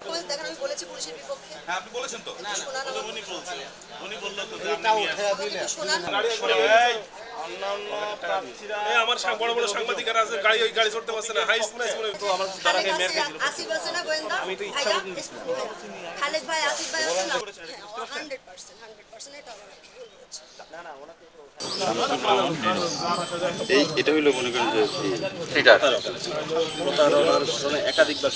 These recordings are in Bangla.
পুলিশ দেখেন আমি বলেছি পুলিশের বিপক্ষে। হ্যাঁ আপনি বলেছেন তো? শোনার উনি বলছেন উনি বললেন তো শোনার এই অন্যান্য প্রার্থীরা এই আমার সাং- বড় বড় সাংবাদিকরা আছে গাড়ি ওই গাড়ি চড়তে পারছে না। হাই স্পিড বলে তো আমার আসিফ আছে না গোয়েন্দা? ভাইয়া খালেদ ভাই আসিফ ভাই আছে না? হান্ড্রেড পার্সেন্ট হান্ড্রেড পার্সেন্ট এটা আমার ভুল হচ্ছে এই এটা হইল মনে করেন যে প্রতারণার একাধিকবার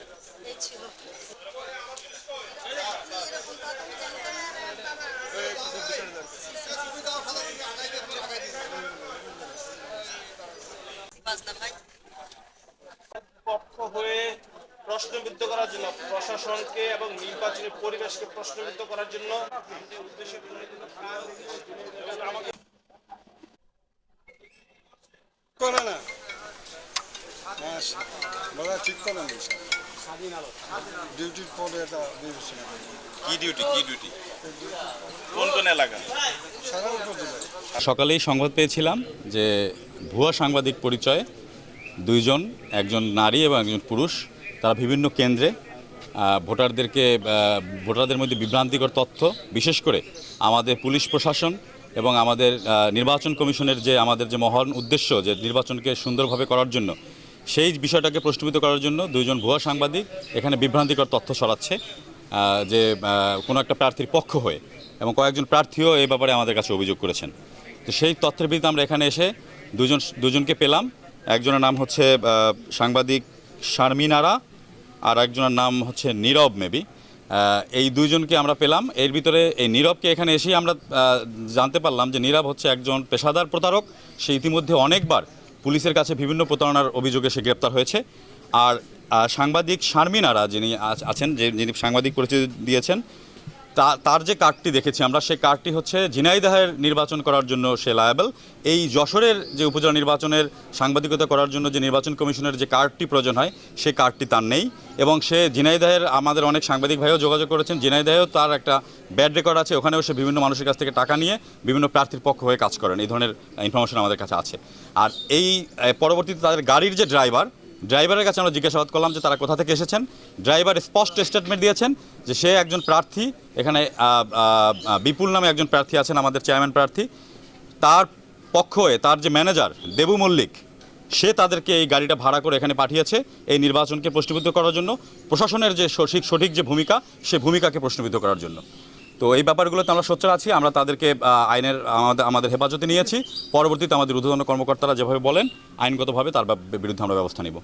না। পক্ষ হয়ে প্রশ্নবিদ্ধ করার জন্য, প্রশাসনকে এবং নির্বাচনী পরিবেশকে প্রশ্নবিদ্ধ করার জন্য করে না হ্যাঁ ঠিক করেন ডিউটির পরে বিবেচনা কি ডিউটি কি ডিউটি কোন কোন এলাকা? সকালেই সংবাদ পেয়েছিলাম যে ভুয়া সাংবাদিক পরিচয়ে দুইজন একজন নারী এবং একজন পুরুষ তারা বিভিন্ন কেন্দ্রে ভোটারদেরকে ভোটারদের মধ্যে বিভ্রান্তিকর তথ্য বিশেষ করে আমাদের পুলিশ প্রশাসন এবং আমাদের নির্বাচন কমিশনের যে আমাদের যে মহান উদ্দেশ্য যে নির্বাচনকে সুন্দরভাবে করার জন্য সেই বিষয়টাকে প্রশ্নবিত করার জন্য দুইজন ভুয়া সাংবাদিক এখানে বিভ্রান্তিকর তথ্য ছড়াচ্ছে যে কোনো একটা প্রার্থীর পক্ষ হয়ে এবং কয়েকজন প্রার্থীও এই ব্যাপারে আমাদের কাছে অভিযোগ করেছেন। তো সেই তথ্যের ভিত্তিতে আমরা এখানে এসে দুজন, দুজনকে পেলাম। একজনের নাম হচ্ছে সাংবাদিক শারমিন আরা আর একজনের নাম হচ্ছে নীরব মেবি। এই দুইজনকে আমরা পেলাম। এর ভিতরে এই নীরবকে এখানে এসেই আমরা জানতে পারলাম যে নীরব হচ্ছে একজন পেশাদার প্রতারক। সে ইতিমধ্যে অনেকবার পুলিশের কাছে বিভিন্ন প্রতারণার অভিযোগে সে গ্রেপ্তার হয়েছে। আর সাংবাদিক শারমিনারা যিনি আছ- আছেন, যে যিনি সাংবাদিক পরিচয় দিয়েছেন তার যে কার্ডটি দেখেছি আমরা, সেই কার্ডটি হচ্ছে ঝিনাইদহের নির্বাচন করার জন্য সে লায়াবল এই যশোরের যে উপজেলা নির্বাচনের সাংবাদিকতা করার জন্য যে নির্বাচন কমিশনের যে কার্ডটি প্রয়োজন হয় সে কার্ডটি তার নেই। এবং সে ঝিনাইদহের, আমাদের অনেক সাংবাদিক ভাইও যোগাযোগ করেছেন, ঝিনাইদহেও তার একটা ব্যাড রেকর্ড আছে। ওখানেও সে বিভিন্ন মানুষের কাছ থেকে টাকা নিয়ে বিভিন্ন প্রার্থীর পক্ষ হয়ে কাজ করেন। এই ধরনের ইনফরমেশন আমাদের কাছে আছে। আর এই পরবর্তীতে তাদের গাড়ির যে ড্রাইভার ড্রাইভারের কাছে আমরা জিজ্ঞাসাবাদ করলাম যে তারা কোথা থেকে এসেছেন। ড্রাইভার স্পষ্ট স্টেটমেন্ট দিয়েছেন যে সে একজন প্রার্থী, এখানে বিপুল নামে একজন প্রার্থী আছেন আমাদের চেয়ারম্যান প্রার্থী। তার পক্ষ হয়ে তার যে ম্যানেজার দেবু মল্লিক, সে তাদেরকে এই গাড়িটা ভাড়া করে এখানে পাঠিয়েছে এই নির্বাচনকে প্রশ্নবিদ্ধ করার জন্য। প্রশাসনের যে সঠিক সঠিক যে ভূমিকা, সে ভূমিকাকে প্রশ্নবিদ্ধ করার জন্য। তো এই ব্যাপারগুলোতে আমরা সোচ্চার আছি, আমরা তাদেরকে আইনের, আমাদের আমাদের হেফাজতে নিয়েছি। পরবর্তীতে আমাদের ঊর্ধ্বতন কর্মকর্তারা যেভাবে বলেন, আইনগতভাবে তার বিরুদ্ধে আমরা ব্যবস্থা নিব।